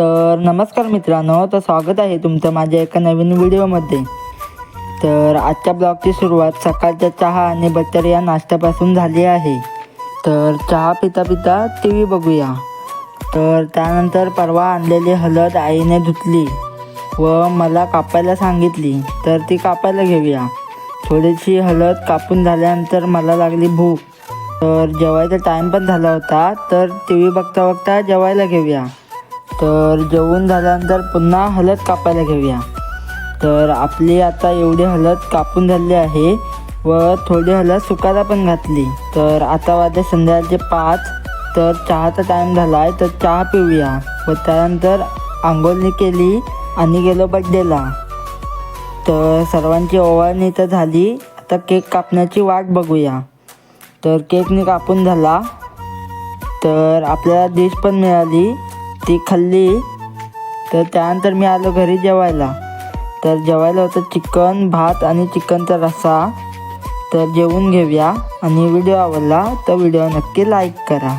तर नमस्कार मित्रांनो तर स्वागत आहे तुमचं माझ्या एका नवीन व्हिडिओमध्ये. तर आजच्या ब्लॉगची सुरुवात सकाळच्या चहा आणि बटर या नाश्त्यापासून झाली आहे. तर चहा पिता पिता टी व्ही बघूया. तर त्यानंतर परवा आणलेली हळद आईने धुतली व मला कापायला सांगितली तर ती कापायला घेऊया. थोडीशी हळद कापून झाल्यानंतर मला लागली भूक. तर जेवायचा टाईम पण झाला होता तर टी व्ही बघता बघता जेवायला घेऊया. तर जेवून झाल्यानंतर पुन्हा हळद कापायला घेऊया. तर आपली आता एवढी हळद कापून झाली आहे व थोडी हळद सुकायला पण घातली. तर आता वाजले संध्याकाळचे पाच तर चहाचा टाईम झाला आहे तर चहा पिऊया. व त्यानंतर आंघोळणी केली आणि गेलो बड्डेला तर सर्वांची ओवाळणी तर झाली. आता केक कापण्याची वाट बघूया. तर केकने कापून झाला. तर आपल्याला डिश पण मिळाली. ती खाल्ली. तर त्यानंतर मी आलो घरी जेवायला. तर जेवायला होतं चिकन भात आणि चिकनचा रस्सा. तर जेवून घेऊया. आणि व्हिडिओ आवडला तर व्हिडिओ नक्की लाईक करा.